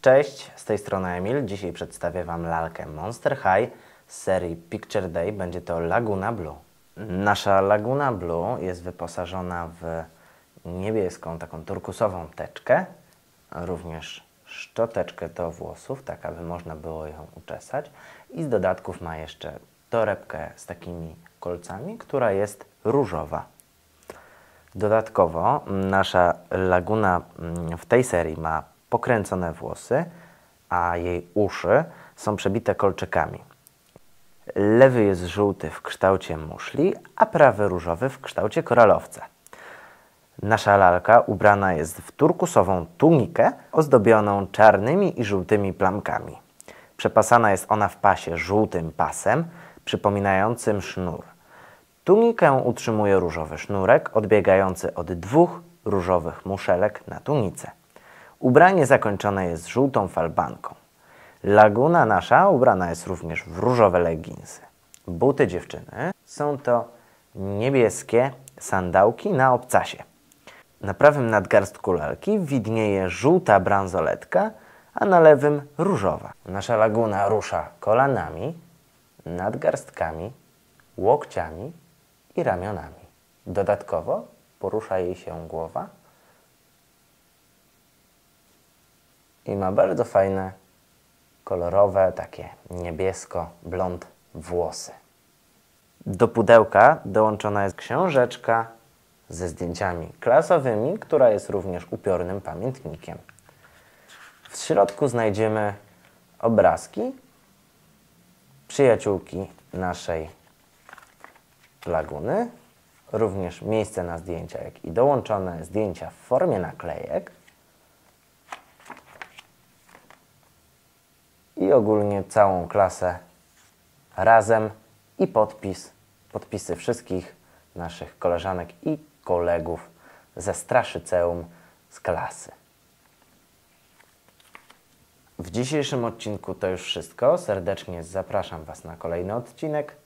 Cześć, z tej strony Emil. Dzisiaj przedstawię Wam lalkę Monster High z serii Picture Day. Będzie to Laguna Blue. Nasza Laguna Blue jest wyposażona w niebieską, taką turkusową teczkę, również szczoteczkę do włosów, tak aby można było ją uczesać. I z dodatków ma jeszcze torebkę z takimi kolcami, która jest różowa. Dodatkowo nasza Laguna mm, w tej serii ma pokręcone włosy, a jej uszy są przebite kolczykami. Lewy jest żółty w kształcie muszli, a prawy różowy w kształcie koralowca. Nasza lalka ubrana jest w turkusową tunikę ozdobioną czarnymi i żółtymi plamkami. Przepasana jest ona w pasie żółtym pasem, przypominającym sznur. Tunikę utrzymuje różowy sznurek odbiegający od dwóch różowych muszelek na tunice. Ubranie zakończone jest żółtą falbanką. Laguna nasza ubrana jest również w różowe leginsy. Buty dziewczyny są to niebieskie sandałki na obcasie. Na prawym nadgarstku lalki widnieje żółta bransoletka, a na lewym różowa. Nasza laguna rusza kolanami, nadgarstkami, łokciami i ramionami. Dodatkowo porusza jej się głowa i ma bardzo fajne, kolorowe, takie niebiesko-blond włosy. Do pudełka dołączona jest książeczka ze zdjęciami klasowymi, która jest również upiornym pamiętnikiem. W środku znajdziemy obrazki przyjaciółki naszej laguny, również miejsce na zdjęcia, jak i dołączone zdjęcia w formie naklejek i ogólnie całą klasę razem i podpis, podpisy wszystkich naszych koleżanek i kolegów ze Straszyceum z klasy. W dzisiejszym odcinku to już wszystko. Serdecznie zapraszam Was na kolejny odcinek.